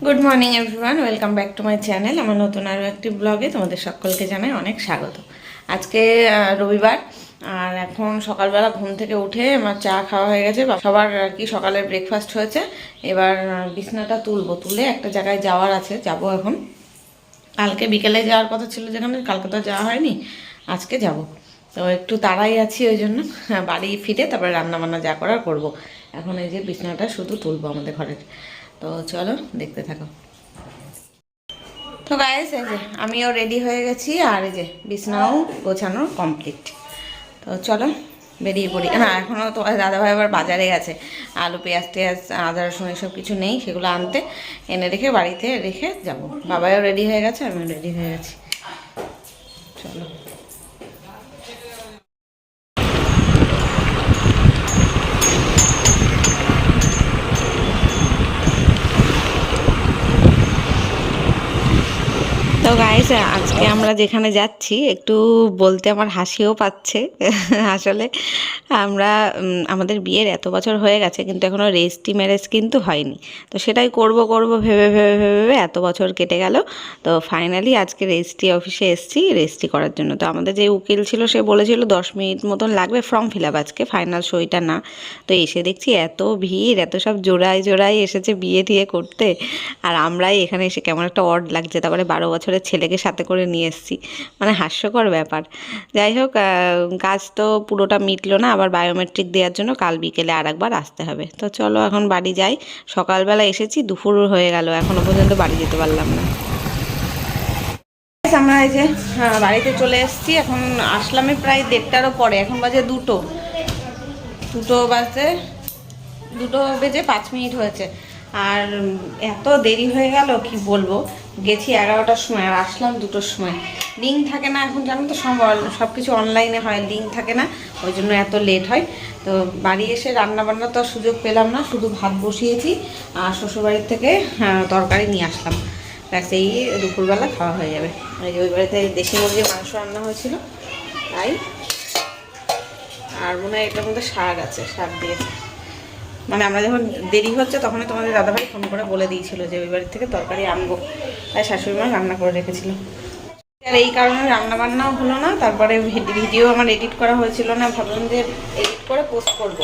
Good morning everyone welcome back to my channel আমার নতুন আরও একটি ব্লগে তোমাদের সকলকে জানাই অনেক স্বাগত। আজকে রবিবার আর এখন সকালবেলা ঘুম থেকে উঠে আমার চা খাওয়া হয়ে গেছে। সবার আর কি সকালের ব্রেকফাস্ট হয়েছে। এবার বিছনাটা তুলবো। তুলে একটা জায়গায় যাওয়ার আছে। যাব এখন। কালকে বিকেলে যাওয়ার কথা ছিল যেখানে কালকে তো যাওয়া হয়নি। আজকে যাব। তো একটু তাড়াই আছি ওই জন্য। হ্যাঁ, বাড়ি ফিরে তারপরে রান্না বান্না যা করার করব। এখন এই যে বিছনাটা শুধু তুলবো আমাদের ঘরের। তো চলো, দেখতে থাকো। তো গাইস এই যে আমিও রেডি হয়ে গেছি, আর এই যে বিছনাও গোছানো কমপ্লিট তো চলো, বেরিয়ে পড়ি। না এখনও তো দাদাভাই আবার বাজারে গেছে। আলু, পেঁয়াজ, টেয়াজ আদা রসুন এসব কিছু নেই, সেগুলো আনতে এনে রেখে বাড়িতে রেখে যাব। বাবাও রেডি হয়ে গেছে, আমিও রেডি হয়ে গেছি। চলো। তো গাইস আজকে আমরা যেখানে যাচ্ছি, একটু বলতে আমার হাসিও পাচ্ছে। আসলে, আমরা আমাদের বিয়ের এত বছর হয়ে গেছে, কিন্তু এখনও রেজিস্ট্রি ম্যারেজ কিন্তু হয়নি। তো সেটাই করব করব, ভেবে ভেবে ভেবে ভেবে এত বছর কেটে গেল। তো ফাইনালি আজকে রেজিস্ট্রি অফিসে এসেছি, রেজিস্ট্রি করার জন্য। তো আমাদের যে উকিল ছিল, সে বলেছিল, দশ মিনিট মতন লাগবে ফর্ম ফিল আপ আজকে ফাইনাল সইটা না। তো এসে দেখছি এত ভিড়, এত সব জোড়ায় জোড়ায় এসেছে বিয়ে টিয়ে করতে। আর আমরাই এখানে এসে কেমন একটা অড লাগছে, তারপরে বারো বছরের ছেলেকে সাথে করে নিয়ে এসেছি। মানে হাস্যকর ব্যাপার। যাই হোক কাজ তো পুরোটা মিটলো না, আবার বায়োমেট্রিক দেওয়ার জন্য কাল বিকেলে আর একবার আসতে হবে। তো চলো এখন বাড়ি যাই। সকালবেলা এসেছি, দুপুর হয়ে গেল, এখনও পর্যন্ত বাড়ি যেতে পারলাম না। আমরা এই যে বাড়িতে চলে এসেছি, এখন আসলামে প্রায় দেড়টারও পরে, এখন বাজে দুটো। দুটো বাজে, দুটো বেজে পাঁচ মিনিট হয়েছে। আর এত দেরি হয়ে গেল, কি বলব? গেছি এগারোটার সময় আর আসলাম দুটোর সময়। লিঙ্ক থাকে না এখন জানো তো সব কিছু অনলাইনে হয় লিঙ্ক থাকে না ওই জন্য এত লেট হয়। তো বাড়ি এসে রান্না বান্না তো সুযোগ পেলাম না শুধু ভাত বসিয়েছি আর শ্বশুরবাড়ির থেকে হ্যাঁ, তরকারি নিয়ে আসলাম। ব্যাস এই দুপুরবেলা খাওয়া হয়ে যাবে। ওই বাড়িতে দেশি মুরগির মাংস রান্না হয়েছিল তাই। আর মনে হয় এটার মধ্যে শাক আছে শাক দিয়েছে মানে আমরা যখন দেরি হচ্ছে তখনই তোমাদের দাদাভাই ফোন করে বলে দিয়েছিল যে ওই বাড়ি থেকে তরকারি আনব। তাই শাশুড়ি মা রান্না করে রেখেছিল। আর এই কারণে রান্না বান্নাও হলো না, তারপরে ভিডিও আমার এডিট করা হয়েছিল না, ভাবলাম যে এডিট করে পোস্ট করব।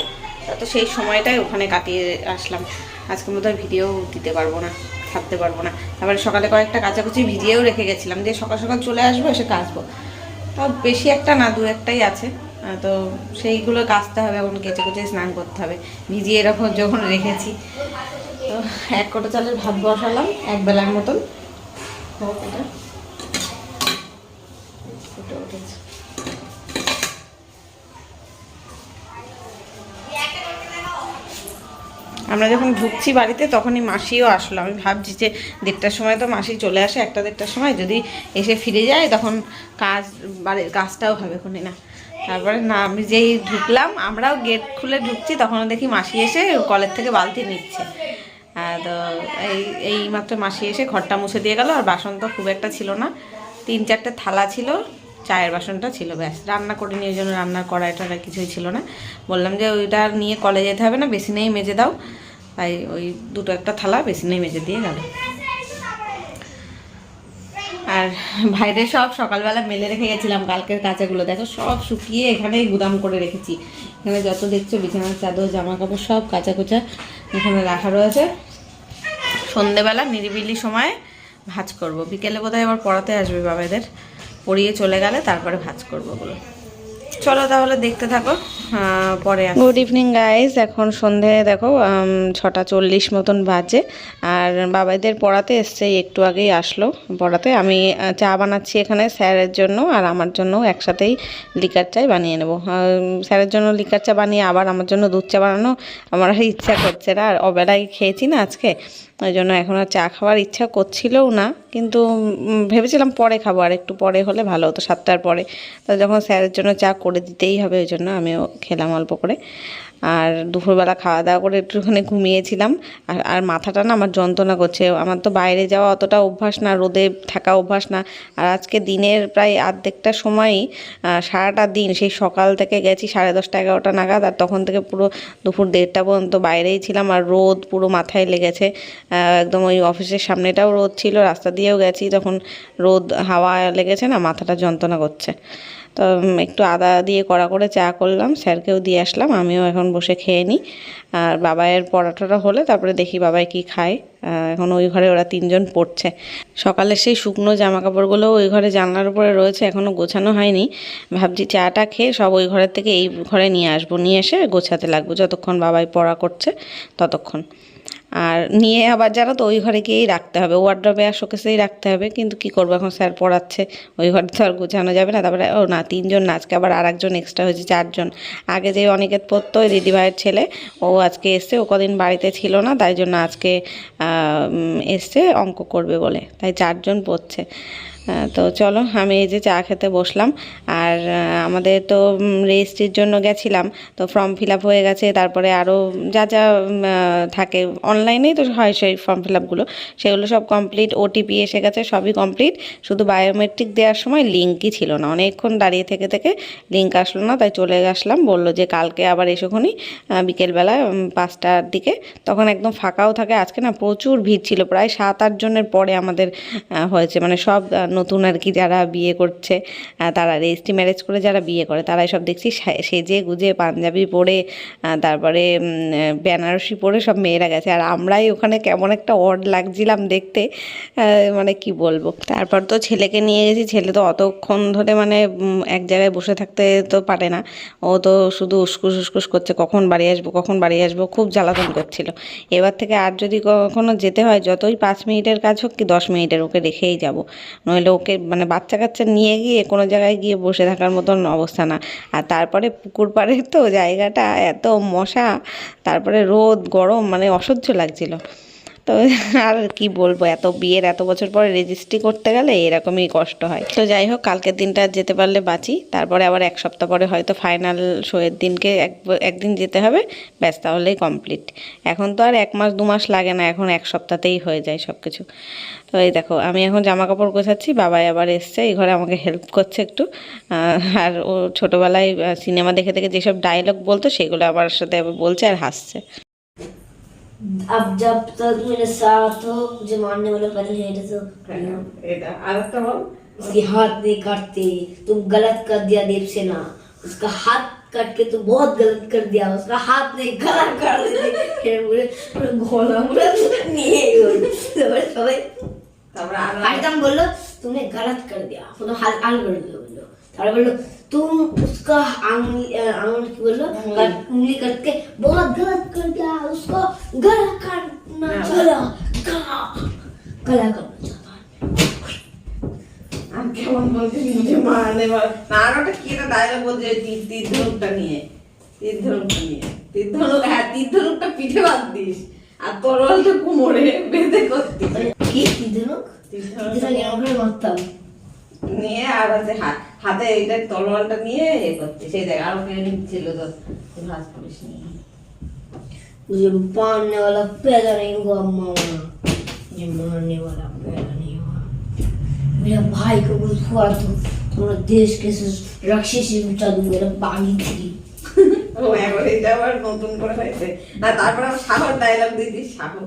তা সেই সময়টাই ওখানে কাটিয়ে আসলাম। আজকে মতো ভিডিও দিতে পারব না, থাকতে পারব না। তারপরে সকালে কয়েকটা কাচাকুচি ভিজিয়েও রেখে গেছিলাম যে সকাল সকাল চলে আসব, এসে কাচবো। তাও বেশি একটা না, দু একটাই আছে। তো সেইগুলো কাচতে হবে, এখন কেচে কুচে স্নান করতে হবে। ভিজিয়ে এরকম যখন রেখেছি। তো এক কোটো চালের ভাত বসালাম, এক বেলার মতন। আমরা যখন ঢুকছি বাড়িতে, তখনই মাসিও আসলো। আমি ভাবছি যে দেড়টার সময় তো মাসি চলে আসে, একটা দেড়টার সময়। যদি এসে ফিরে যায়, তখন কাজ, বাড়ির কাজটাও হবে কোনি না। তারপরে না, আমি যেই ঢুকলাম, আমরাও গেট খুলে ঢুকছি, তখনও দেখি মাসি এসে কলের থেকে বালতি নিচ্ছে। তো এই এই মাত্র মাসি এসে ঘরটা মুছে দিয়ে গেল, আর বাসন তো খুব একটা ছিল না। তিন চারটে থালা ছিল, চায়ের বাসনটা ছিল, ব্যাস। রান্না করে নিয়ে জন্য রান্নার কড়াইটা কিছুই ছিল না। বললাম যে, ওইটা নিয়ে কলে যেতে হবে না, বেসিনেই মেজে দাও। তাই ওই দুটো একটা থালা বেসিনেই মেজে দিয়ে গেল। আর ভাইদের সব সকালবেলা মেলে রেখে গেছিলাম কালকের কাঁচাগুলো। দেখো সব শুকিয়ে এখানেই গুদাম করে রেখেছি। এখানে যত দেখছ বিছানার চাদর জামা কাপড় সব কাঁচা কোচা এখানে রাখা রয়েছে। সন্ধেবেলা নিরিবিলি সময় ভাজ করব। বিকেলে বোধহয় আবার পড়াতে আসবে বাবাদের। পড়িয়ে চলে গেলে তারপরে ভাজ করব বলে। চলো তাহলে দেখতে থাকো। আহ, পরে গুড ইভিনিং গাইজ এখন সন্ধে দেখো ছটা চল্লিশ মতন বাজে। আর বাবাইদের পড়াতে এসছে একটু আগেই আসলো পড়াতে। আমি চা বানাচ্ছি এখানে স্যারের জন্য আর আমার জন্য একসাথেই লিকার চাই বানিয়ে নেব। স্যারের জন্য লিকার চা বানিয়ে আবার আমার জন্য দুধ চা বানানো আমার ইচ্ছা করছে না। আর অবেলায় খেয়েছি না আজকে। ওই জন্য এখন আর চা খাওয়ার ইচ্ছা করছিলও না, কিন্তু ভেবেছিলাম পরে খাব, আর একটু পরে হলে ভালো হতো, সাতটার পরে। তো যখন স্যারের জন্য চা করে দিতেই হবে, ওই জন্য আমিও খেলাম অল্প করে। আর দুপুরবেলা খাওয়া দাওয়া করে একটুখানি ঘুমিয়েছিলাম, আর আর মাথাটা না আমার যন্ত্রণা করছে। আমার তো বাইরে যাওয়া অতটা অভ্যাস না, রোদে থাকা অভ্যাস না। আর আজকে দিনের প্রায় আর্ধেকটা সময়ই সারাটা দিন, সেই সকাল থেকে গেছি সাড়ে দশটা এগারোটা নাগাদ, আর তখন থেকে পুরো দুপুর দেড়টা পর্যন্ত বাইরেই ছিলাম, আর রোদ পুরো মাথায় লেগেছে। একদম ওই অফিসের সামনেটাও রোদ ছিল, রাস্তা দিয়েও গেছি তখন রোদ হাওয়া লেগেছে না, মাথাটা যন্ত্রণা করছে। তো একটু আদা দিয়ে কড়া করে চা করলাম, স্যারকেও দিয়ে আসলাম, আমিও এখন বসে খেয়ে নিই। আর বাবাইয়ের পড়াটা হলে তারপরে দেখি বাবাই কি খায়। এখন ওই ঘরে ওরা তিনজন পড়ছে। সকালে সেই শুকনো জামা কাপড়গুলো ওই ঘরে জানলার উপরে রয়েছে এখনও গোছানো হয়নি। ভাবছি চাটা খেয়ে সব ওই ঘরের থেকে এই ঘরে নিয়ে আসব, নিয়ে এসে গোছাতে লাগবো, যতক্ষণ বাবাই পড়া করছে ততক্ষণ। আর নিয়ে আবার যারা তো, ওই ঘরে গিয়েই রাখতে হবে। ওয়ার্ড্রবে আর শোকেসেই রাখতে হবে। কিন্তু কি করব এখন? স্যার পড়াচ্ছে। ওই ঘরে তো আর গোছানো যাবে না। তারপরে, ও না, তিনজন না, আজকে আবার আর একজন এক্সট্রা হয়েছে, চারজন। আগে যে অনিকেত পড়তো, ওই দিদিভাইয়ের ছেলে, ও আজকে এসছে। ও কদিন বাড়িতে ছিল না, তাই জন্য আজকে এসছে, অঙ্ক করবে বলে। তাই চারজন পড়ছে। তো চলো, আমি এই যে চা খেতে বসলাম। আর আমাদের তো রেজিস্ট্রির জন্য গেছিলাম। তো ফর্ম ফিল হয়ে গেছে, তারপরে আরও যা যা থাকে। অনলাইনেই তো হয় সেই ফর্ম ফিল সেগুলো সব কমপ্লিট ওটিপি এসে গেছে, সবই কমপ্লিট শুধু বায়োমেট্রিক দেওয়ার সময় লিঙ্কই ছিল না। অনেকক্ষণ দাঁড়িয়ে থেকে থেকে লিঙ্ক আসলো না, তাই চলে আসলাম। বলল যে কালকে আবার এসোখনি বিকেলবেলা পাঁচটার দিকে। তখন একদম ফাঁকাও থাকে। আজকে না প্রচুর ভিড় ছিল। প্রায় সাত আট জনের পরে আমাদের হয়েছে। মানে সব নতুন আর কি যারা বিয়ে করছে তারা রেজিস্ট্রি ম্যারেজ করে যারা বিয়ে করে, তারাই সব দেখছি সেজে গুজে পাঞ্জাবি পরে তারপরে বেনারসি পরে সব মেয়েরা গেছে। আর আমরাই ওখানে কেমন একটা অড লাগছিলাম দেখতে মানে কি বলব? তারপর তো ছেলেকে নিয়ে গেছি, ছেলে তো অতক্ষণ ধরে মানে এক জায়গায় বসে থাকতে তো পারে না। ও তো শুধু উসকুস উসকুস করছে, কখন বাড়ি আসব, কখন বাড়ি আসব, খুব জ্বালাতন করছিল। এবার থেকে আর যদি কখনো যেতে হয়, যতই পাঁচ মিনিটের কাজ হোক কি দশ মিনিটের, ওকে রেখেই যাব। নইলে ওকে মানে বাচ্চা কাচ্চা নিয়ে গিয়ে কোনো জায়গায় গিয়ে বসে থাকার মতন অবস্থা না। আর তারপরে পুকুর পাড়ে তো জায়গাটা এত মশা, তারপরে রোদ, গরম মানে অসহ্য লাগছিল। তো আর কি বলব, এত বিয়ের এত বছর পরে রেজিস্ট্রি করতে গেলে এরকমই কষ্ট হয়। তো যাই হোক, কালকের দিনটা যেতে পারলে বাঁচি, তারপরে আবার এক সপ্তাহ পরে হয়তো ফাইনাল শোয়ের দিনকে এক একদিন যেতে হবে, ব্যাস তাহলেই কমপ্লিট এখন তো আর এক মাস, দু মাস লাগে না, এখন এক সপ্তাহতেই হয়ে যায় সব কিছু তো এই দেখো, আমি এখন জামা কাপড় গোছাচ্ছি, বাবাই আবার এসছে, এই ঘরে আমাকে হেল্প করছে একটু। আর ও ছোটোবেলায় সিনেমা দেখে দেখে যেসব ডায়লগ বলতো, সেগুলো আমার সাথে বলছে আর হাসছে। अब जब तक मेरे साथ हो मुझे मारने वाला पहले है तो এটা আর একটা বল उसके हाथ नहीं काटते तुम गलत कर दिया देव सेना उसका हाथ काट के तुम बहुत गलत कर दिया उसका हाथ नहीं गला काट दिया फिर पूरे पूरे घोला पूरा नहीं সবাই সবাই তারপরে আর आइटम बोलो तुमने गलत कर दिया मतलब हाल हाल कर दिया बोलो तारे बोलो तुम उसका आंगली अ, आंगली की बोलो काट- उंगली काट के बहुत गलत कर दिया उसको गला काटना चला गला गला काटना चाहता है আর কেমন বলতে নিজে মানে না আর ওটা কি একটা ডায়লগ বলছে ওই তীর তীর ধনুকটা নিয়ে তীর ধনুকটা নিয়ে তীর ধনুক হ্যাঁ তীর ধনুকটা পিঠে বাদ দিস আর তরোয়ালটা কোমরে বেঁধে করতিস কি কি ধনুক তীর যেটা এরকম করে মারতাম নিয়ে আর হচ্ছে হাত হাতে এইটা তলোয়ালটা নিয়ে এ করতিস সেই দেখ আরো কেউ নিচ্ছিল তো তুই ভাজ করিস নি मुझे मारने वाला पैदा नहीं हुआ मामा मुझे मारने वाला पैदा नहीं हुआ मेरा भाई को कुछ हुआ तो तुम्हारा देश के राक्षसी मिटा दूंगा मेरा बागी थी ও এখন এটা আবার নতুন করে হয়েছে না তারপর আবার সাগর ডায়লগ দিতিস সাগর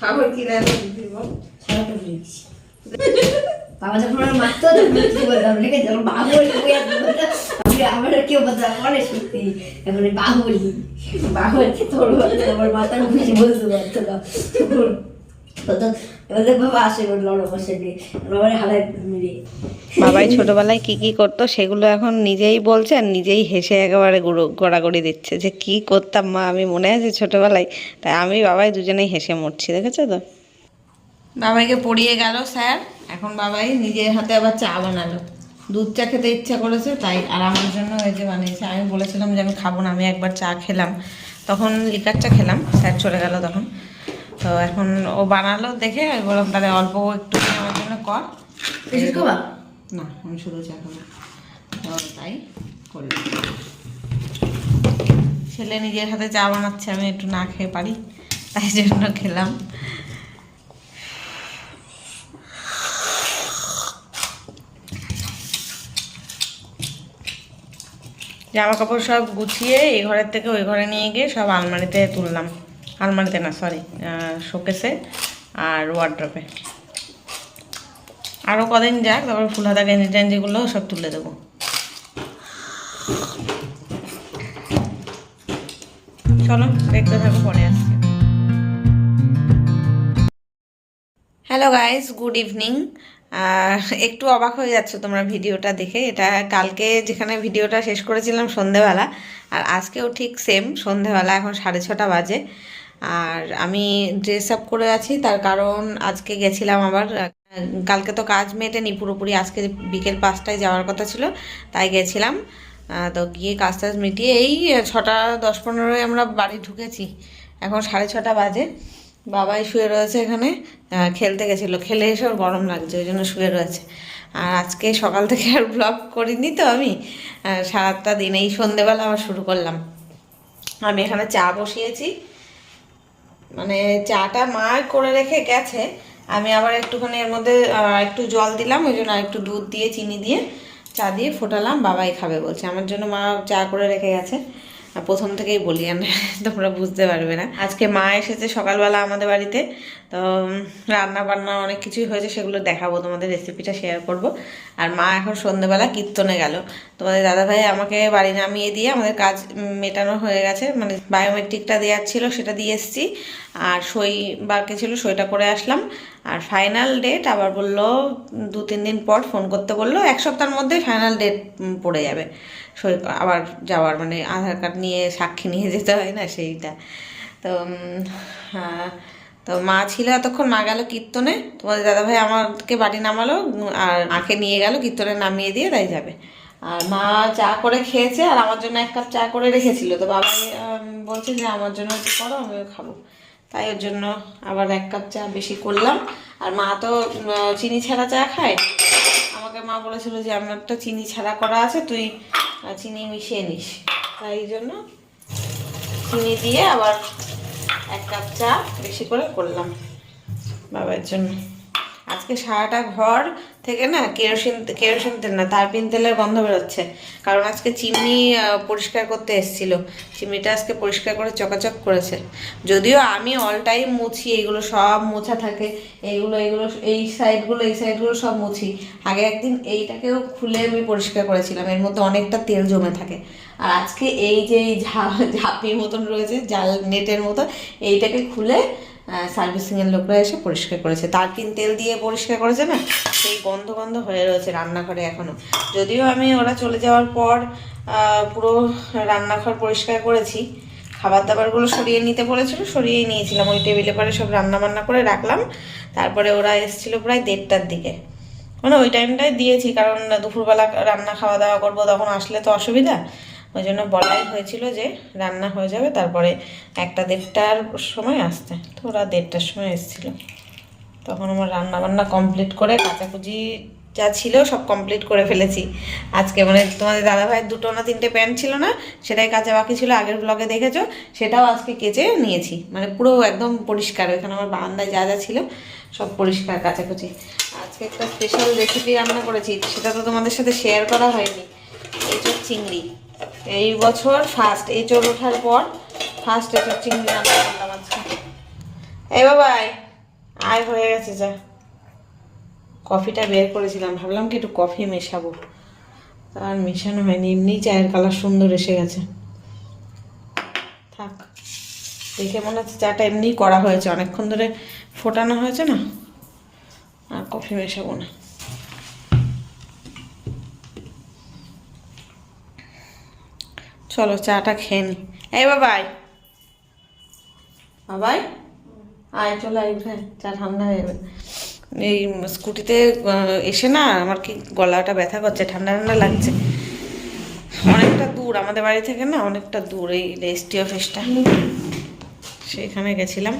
সাগর কি ডায়লগ দিতিস বল সারাটা ভুলে গেছি বাবা যখন আমার মারতো তখন কি বলতাম রেখে যখন বাহুবলি বই আর বলতো, আমি আমার কেউ বলতাম সত্যি। এখন এই বাহুবলি বাহুবলি তোর আমার মাথার বেশি বলতে পারতো না তো এবার বাবা আসে বলল আমার সঙ্গে বাবার হালায় মেরে। বাবাই ছোটবেলায় কি কি করতো সেগুলো এখন নিজেই বলছে আর নিজেই হেসে একেবারে গুঁড়ো গড়াগড়ি দিচ্ছে যে কি করতাম মা আমি মনে আছে ছোটবেলায়? তাই আমি বাবাই দুজনেই হেসে মরছি দেখেছ তো? বাবাইকে পড়িয়ে গেল স্যার। এখন বাবাই নিজের হাতে আবার চা বানালো। দুধ চা খেতে ইচ্ছা করেছে তাই আর আমার জন্য এই যে বানিয়েছে। আমি বলেছিলাম যে আমি খাব না আমি একবার চা খেলাম। তখন লিকার চা খেলাম স্যার চলে গেল তখন। তো এখন ও বানালো দেখে আমি বললাম তাহলে অল্প একটু আমার জন্য কর। না আমি শুধু চা খাব। তো তাই করলাম। ছেলে নিজের হাতে চা বানাচ্ছে আমি একটু না খেয়ে পারি তাই জন্য খেলাম। জামা কাপড় সব গুছিয়ে এই ঘরের থেকে ওই ঘরে নিয়ে গিয়ে সব আলমারিতে তুললাম। আলমারিতে না সরি শোকেসে আর ওয়ার্ড্রপে আরও কদিন যাক, তারপর ফুল হাতা গেঞ্জি টেঞ্জিগুলো সব তুলে দেবো। চলো, দেখতে থাকো, পরে আসছি। হ্যালো গাইস গুড ইভিনিং একটু অবাক হয়ে যাচ্ছ তোমরা ভিডিওটা দেখে। এটা কালকে যেখানে ভিডিওটা শেষ করেছিলাম সন্ধেবেলা, আর আজকেও ঠিক সেম সন্ধেবেলা এখন সাড়ে ছটা বাজে। আর আমি ড্রেস আপ করে আছি, তার কারণ আজকে গেছিলাম আবার, কালকে তো কাজ মেটেনি পুরোপুরি, আজকে বিকেল পাঁচটায় যাওয়ার কথা ছিল, তাই গেছিলাম। তো গিয়ে কাজ টাজ মিটিয়ে এই ছটা দশ পনেরোয় আমরা বাড়ি ঢুকেছি। এখন সাড়ে ছটা বাজে। বাবাই শুয়ে রয়েছে এখানে খেলতে গেছিল। খেলে এসে ওর গরম লাগছে, ওই জন্য শুয়ে রয়েছে। আর আজকে সকাল থেকে আর ব্লগ করিনি তো আমি। সারাটা দিন এই সন্ধেবেলা আবার শুরু করলাম। আমি এখানে চা বসিয়েছি। মানে চাটা মা করে রেখে গেছে। আমি আবার একটুখানি এর মধ্যে একটু জল দিলাম, ওই জন্য একটু দুধ দিয়ে, চিনি দিয়ে চা দিয়ে ফোটালাম। বাবাই খাবে বলছে। আমার জন্য মা চা করে রেখে গেছে। প্রথম থেকেই বলি তোমরা বুঝতে পারবে না। আজকে মা এসেছে সকালবেলা আমাদের বাড়িতে। তো রান্না বান্না অনেক কিছুই হয়েছে সেগুলো দেখাবো তোমাদের রেসিপিটা শেয়ার করব। আর মা এখন সন্ধ্যেবেলা কীর্তনে গেল। তোমাদের দাদাভাই আমাকে বাড়ি নামিয়ে দিয়ে আমাদের কাজ মেটানো হয়ে গেছে মানে বায়োমেট্রিকটা দেওয়ার ছিল সেটা দিয়ে এসেছি। আর সই বাকি ছিল সইটা করে আসলাম। আর ফাইনাল ডেট আবার বলল দু তিন দিন পর ফোন করতে বলল এক সপ্তাহের মধ্যে ফাইনাল ডেট পড়ে যাবে। সই আবার যাওয়ার মানে আধার কার্ড নিয়ে সাক্ষী নিয়ে যেতে হয় না সেইটা। তো হ্যাঁ, তো মা ছিল এতক্ষণ মা গেল কীর্তনে তোমাদের দাদাভাই আমাকে বাড়ি নামালো, আর মাকে নিয়ে গেল, কীর্তনে নামিয়ে দিয়ে তাই যাবে। আর মা চা করে খেয়েছে, আর আমার জন্য এক কাপ চা করে রেখেছিল। তো বাবা বলছে যে, আমার জন্য একটু করো, আমিও খাব। তাই ওর জন্য আবার এক কাপ চা বেশি করলাম। আর মা তো চিনি ছাড়া চা খায়। আমাকে মা বলেছিল যে, আমার একটা চিনি ছাড়া করা আছে, তুই চিনি মিশিয়ে নিস। তাই জন্য চিনি দিয়ে আবার এক কাপ চা বেশি করে করলাম বাবার জন্য। আজকে সারাটা ঘর থেকে না কেরোসিন কেরোসিন তেল না, তারপিন তেলের গন্ধ বেরোচ্ছে। কারণ আজকে চিমনি পরিষ্কার করতে এসেছিল। চিমনিটা আজকে পরিষ্কার করে চকাচক করেছে। যদিও আমি অল টাইম মুছি এগুলো সব মোছা থাকে। এইগুলো এগুলো এই সাইডগুলো এই সাইডগুলো সব মুছি। আগে একদিন এইটাকেও খুলে আমি পরিষ্কার করেছিলাম। এর মধ্যে অনেকটা তেল জমে থাকে। আর আজকে এই যে এই ঝা- ঝাঁপি মতন রয়েছে, জাল নেটের মতো, এইটাকে খুলে সার্ভিসিংয়ের লোকরা এসে পরিষ্কার করেছে। তারপিন তেল দিয়ে পরিষ্কার করেছে না? সেই গন্ধ গন্ধ হয়ে রয়েছে রান্নাঘরে এখনও। যদিও আমি ওরা চলে যাওয়ার পর পুরো রান্নাঘর পরিষ্কার করেছি। খাবার দাবারগুলো সরিয়ে নিতে বলেছিল, সরিয়েই নিয়েছিলাম। ওই টেবিলে পরে সব রান্না বান্না করে রাখলাম। তারপরে ওরা এসেছিল প্রায় দেড়টার দিকে। মানে ওই টাইমটাই দিয়েছি, কারণ দুপুরবেলা রান্না খাওয়া দাওয়া করব, তখন আসলে তো অসুবিধা। ওই জন্য বলাই হয়েছিল যে রান্না হয়ে যাবে, তারপরে একটা দেড়টার সময় আসতে। তো ওরা দেড়টার সময় এসেছিল। তখন আমার রান্না বান্না কমপ্লিট করে, কাচাকুচি যা ছিল সব কমপ্লিট করে ফেলেছি। আজকে মানে তোমাদের দাদাভাইয়ের দুটো না তিনটে প্যান্ট ছিল না, সেটাই কাঁচা বাকি ছিল, আগের ব্লগে দেখেছ, সেটাও আজকে কেচে নিয়েছি। মানে পুরো একদম পরিষ্কার, ওইখানে আমার বারান্দায় যা যা ছিল সব পরিষ্কার কাচাকুচি। আজকে একটা স্পেশাল রেসিপি রান্না করেছি, সেটা তো তোমাদের সাথে শেয়ার করা হয়নি এঁচোর চিংড়ি। এই বছর ফার্স্ট এঁচোর ওঠার পর ফার্স্ট এঁচোর চিংড়ি রান্না করলাম আজকে। এই বাবাই আয়। হয়ে গেছে, যা। কফিটা বের করেছিলাম, ভাবলাম কি একটু কফি মেশাবো। তার মেশানো হয়নি, এমনি চায়ের কালার সুন্দর এসে গেছে। থাক, দেখে মনে হচ্ছে চাটা এমনি করা হয়েছে, অনেকক্ষণ ধরে ফোটানো হয়েছে না? আর কফি মেশাবো না। চলো চাটা খেয়ে নি। এই বাবাই বাবাই আয়। চলে আয়, উঠে চা ঠান্ডা হয়ে যাবে। এই স্কুটিতে এসে না আমার কি গলাটা ব্যথা করছে, ঠান্ডা ঠান্ডা লাগছে। অনেকটা দূর, আমাদের বাড়ি থেকে না অনেকটা দূর, এই রেজিস্ট্রি অফিসটা। সেখানে গেছিলাম।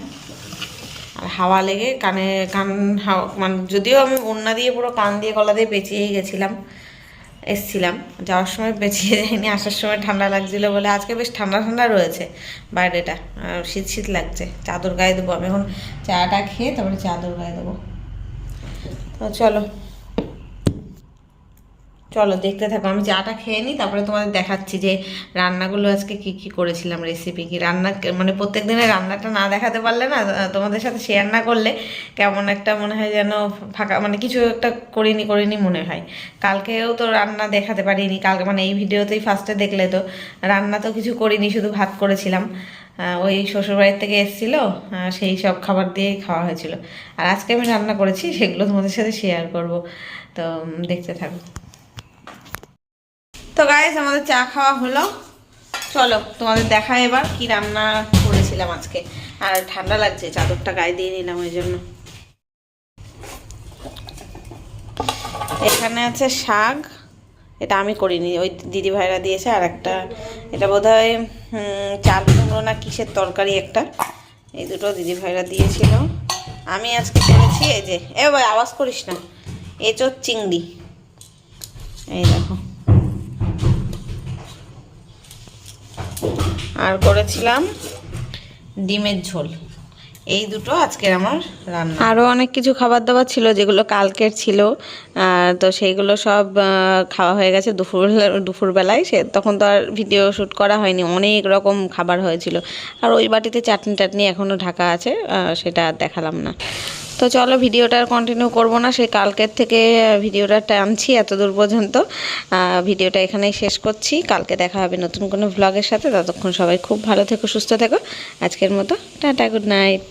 আর হাওয়া লেগে কানে, কান, হাওয়া মানে যদিও আমি ওড়না দিয়ে পুরো কান দিয়ে গলা দিয়ে পেঁচিয়েই গেছিলাম। এসছিলাম। যাওয়ার সময় বেঁচিয়ে যায়নি আসার সময় ঠান্ডা লাগছিল বলে আজকে বেশ ঠান্ডা ঠান্ডা রয়েছে বাইরেটা। শীত শীত লাগছে, চাদর গায়ে দেবো। আমি এখন চাটা খেয়ে তারপরে চাদর গায়ে দেবো। তো চলো চলো দেখতে থাকো, আমি চাটা খেয়ে নিই, তারপরে তোমাদের দেখাচ্ছি যে রান্নাগুলো আজকে কি কি করেছিলাম রেসিপি কি। রান্না মানে প্রত্যেক দিনের রান্নাটা না দেখাতে পারলে না তোমাদের সাথে শেয়ার না করলে কেমন একটা মনে হয় যেন ফাঁকা মানে কিছু একটা করিনি করিনি মনে হয়। কালকেও তো রান্না দেখাতে পারিনি, কালকে মানে এই ভিডিওতেই ফার্স্টে দেখলে তো, রান্না তো কিছু করিনি, শুধু ভাত করেছিলাম। ওই শ্বশুরবাড়ির থেকে এসেছিল সেই সব খাবার দিয়েই খাওয়া হয়েছিল। আর আজকে আমি রান্না করেছি, সেগুলো তোমাদের সাথে শেয়ার করব। তো দেখতে থাকো। তো গাইস আমাদের চা খাওয়া হলো। চলো, তোমাদের দেখা এবার কি রান্না করেছিলাম আজকে। আর ঠান্ডা লাগছে, চাদরটা গায়ে দিয়ে নিলাম ওই জন্য। এখানে আছে শাক। এটা আমি করিনি, ওই দিদি ভাইরা দিয়েছে আর একটা। এটা বোধ হয় চাল কুমড়ো না কিসের তরকারি একটা। এই দুটো দিদি ভাইরা দিয়েছিল। আমি আজকে করেছি, এই যে, এ ভাই, আওয়াজ করিস না। এঁচোর চিংড়ি। এই দেখো। আর করেছিলাম ডিমের ঝোল। এই দুটো আজকের আমার রান্না। আরও অনেক কিছু খাবার দাবার ছিল, যেগুলো কালকের ছিল তো সেইগুলো সব খাওয়া হয়ে গেছে দুপুর দুপুরবেলায়। সে তখন তো আর ভিডিও শ্যুট করা হয়নি, অনেক রকম খাবার হয়েছিল। আর ওই বাটিতে চাটনি টাটনি এখনও ঢাকা আছে সেটা দেখালাম না। তো চলো ভিডিওটা কন্টিনিউ করব না সেই কালকের থেকে ভিডিওটা টানছি এত দূর পর্যন্ত ভিডিওটা এখানেই শেষ করছি। কালকে দেখা হবে নতুন কোনো ভ্লগের সাথে। ততক্ষণ সবাই খুব ভালো থেকো, সুস্থ থেকো। আজকের মতো, টাটা গুড নাইট